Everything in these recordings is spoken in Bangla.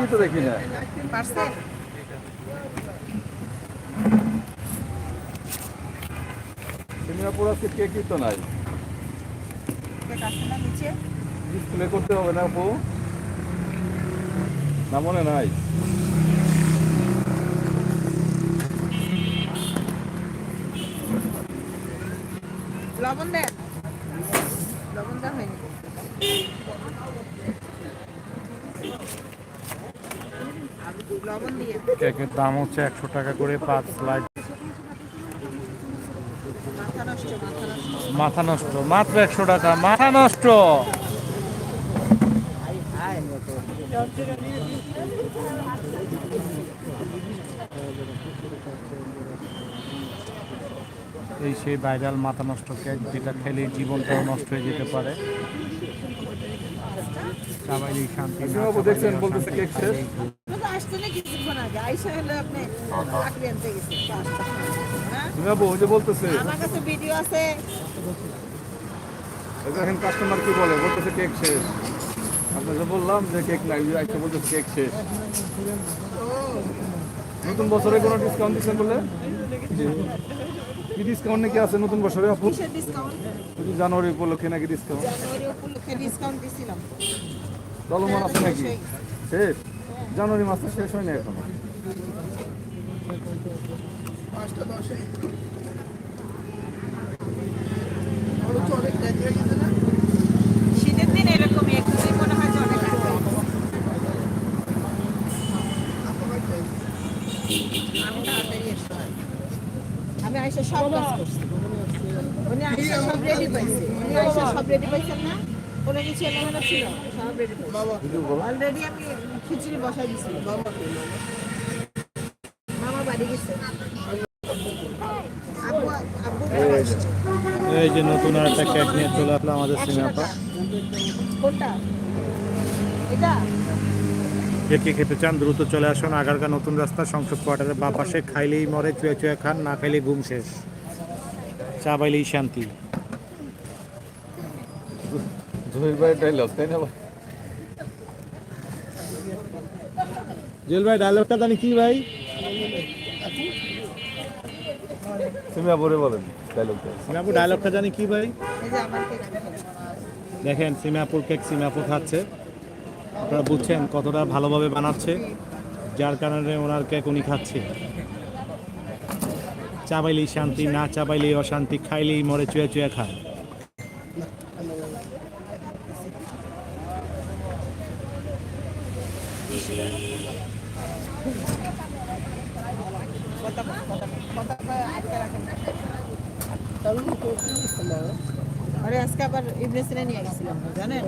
কি তো দেখি না? সিঙ্গাপুর আজকে নাই? ডিসপ্লে করতে হবে না আপু না, মনে নাই। লবণ দেন। লবণ দেওয়া হয়নি। কেকের দাম হচ্ছে একশো টাকা করে পাঁচ লাখ মাথা নষ্ট, মাত্র একশো টাকা, মাথা নষ্ট। এই সেই ভাইরাল মাথা নষ্ট কেক যেটা খেলে জীবনটাও নষ্ট হয়ে যেতে পারে। সবাই শান্তি দেখছেন বলতেছে কেক শেষ পাঁচটা হ্যাঁ? বলতেছে দেখেন কাস্টমার কি বলে? বলতেছে কেক শেষ। আপনাকে বললাম যে কেক নাই বলতেছে কেক শেষ। নতুন বছরে কোনো ডিসকাউন্ট দিচ্ছেন বলে? কি ডিসকাউন্ট নাকি আছে নতুন বছরে জানুয়ারি উপলক্ষে নাকি ডিসকাউন্ট চলমান আছে নাকি? শেষ? জানুয়ারি মাসটা শেষ হয়নি এখনও। শীতের দিন এরকমই একটু মনে হয় অনেক আগে আমি তাড়াতাড়ি আমি আইসা সব কাজ করছি। উনি আইসা সব রেডি পাইছে। উনি আইসা সব রেডি পাইছেন না? কোনো কিছু ছিল? সব রেডি অলরেডি আমি খিচুড়ি বসাই দিছি। মামা বাড়ি গেছে। এই যে নতুন আর একটা কেক নিয়ে চলে আসলো আমাদের সিনেমা টাকা। কোনটা? এটা? কে কে খেতে চান দ্রুত চলে আসুন। আগারগা নতুন রাস্তা সংসদ কোয়ার্টারের বা পাশে খাইলেই মরে চুয়ে চুয়ে খান না খাইলেই ঘুম শেষ। চা পাইলেই শান্তি। জহির ভাই ডাইলগ তাই না? জেল ভাই, ডায়লগটা জানি কি ভাই? তুমি আবরে বলেন ডাইলগটা সিঙ্গাপুর ডায়লগটা জানি কি ভাই। দেখেন সিঙ্গাপুর কেক সিঙ্গাপুর খাচ্ছে। আপনারা বুঝছেন কতটা ভালোভাবে বানাচ্ছে। যার কারণে ওনার কেক উনি খাচ্ছে। চাবাইলেই শান্তি, না চাবাইলেই অশান্তি, খাইলেই মরে চুয়ে চুয়ে খায়। কথা কথা কথা। আরে আজকে আবার ইবনেসিনে নিয়ে গেছিলাম জানেন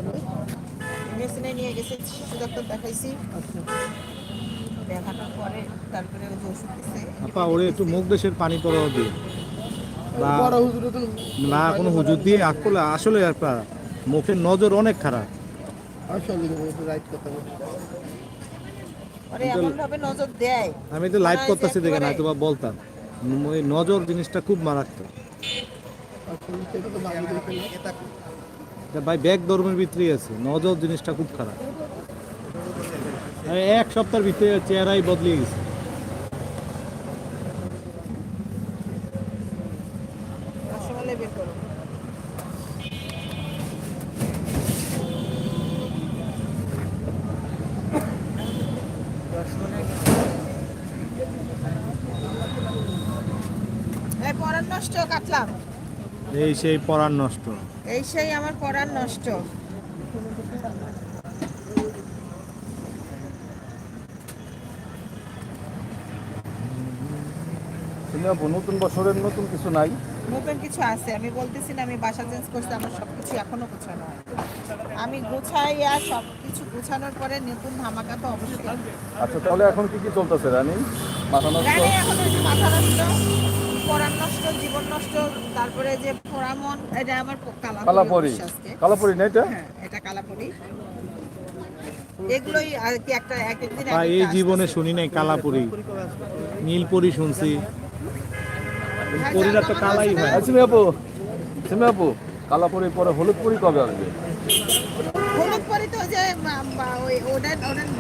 ইবনেসিনে নিয়ে গেছে শিশু ডাক্তার দেখাইছি। দেখানোর পরে তারপরে ওই ওষুধ দিছে। আপা ওরে একটু মুখ দেশের পানি পরাও দিয়ে বা না কোনো হুজুর দিয়ে আগ করলে আসলে আপনার মুখের নজর অনেক খারাপ। ভাবে নজর দেয় আমি তো লাইভ করতেছি দেখে না তো বলতাম। ওই নজর জিনিসটা খুব মারাত্মক। ভাই ব্যাগ ধর্মের ভিতরেই আছে। নজর জিনিসটা খুব খারাপ। এক সপ্তাহের ভিতরে চেহারাই বদলে গেছে। পরার নষ্ট কাটলাম। এই সেই পরার নষ্ট। এই সেই আমার পরার নষ্ট। তুমি নতুন বছরের নতুন কিছু নাই? নতুন কিছু আছে আমি বলতেছি না আমি বাসা চেঞ্জ করছি আমার সব কিছু এখনও গোছানো হয়। আমি গোছাই আর সব কিছু গোছানোর পরে নতুন ধামাকা তো অবশ্যই। আচ্ছা তাহলে এখন কি কি চলতেছে রানী? মাথা নষ্ট? জানি এখন মাথা নষ্ট। পরার নষ্ট জীবন নষ্ট তারপরে যে পোড়ামন এটা আমার কালা কালাপরি কালাপরি। না এটা? হ্যাঁ এটা কালাপরি। এগুলোই আর কি একটা এক একদিন এই জীবনে শুনি নাই কালাপুরি। নীলপুরি শুনছি। পরিরা তো কালাই হয়। আচ্ছা আপু সিমি আপু কালাপুরির পরে হলুদ পুরি কবে আসবে? হলুদ পরি তো যে ওই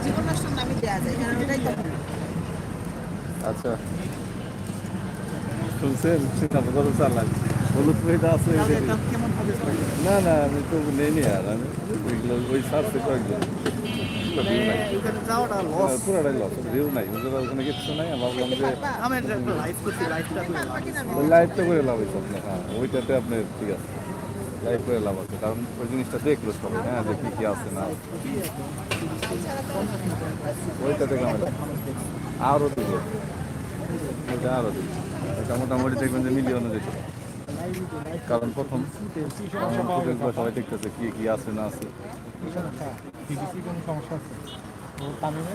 জীবন নষ্ট নামই দেয়া দেওয়া যায় কারণ ওটাই তো আচ্ছা। শুনছেন কত চালান হলুদ মেয়েটা আছে না না আমি তো নেইনি আর আমি ওইগুলো ওই সারছে কয়েকজন। মানে যাওয়াটা পুরাটাই লস ভিউ নাই ওদের ওখানে কিছু নাই ভাবলাম যে ওই লাইভটা করে লাভ হয়েছে আপনার হ্যাঁ ওইটাতে আপনার ঠিক আছে। লাইভ করে লাভ আছে কারণ ওই জিনিসটা দেখল সবাই হ্যাঁ যে কি কি আছে না। ওইটাতে কেমন আরও দিল আরও দিল এটা মোটামুটি দেখবেন যে মিলিয়নে যেত কারণ প্রথম সবাই দেখতেছে কি কি আছে, না আছে।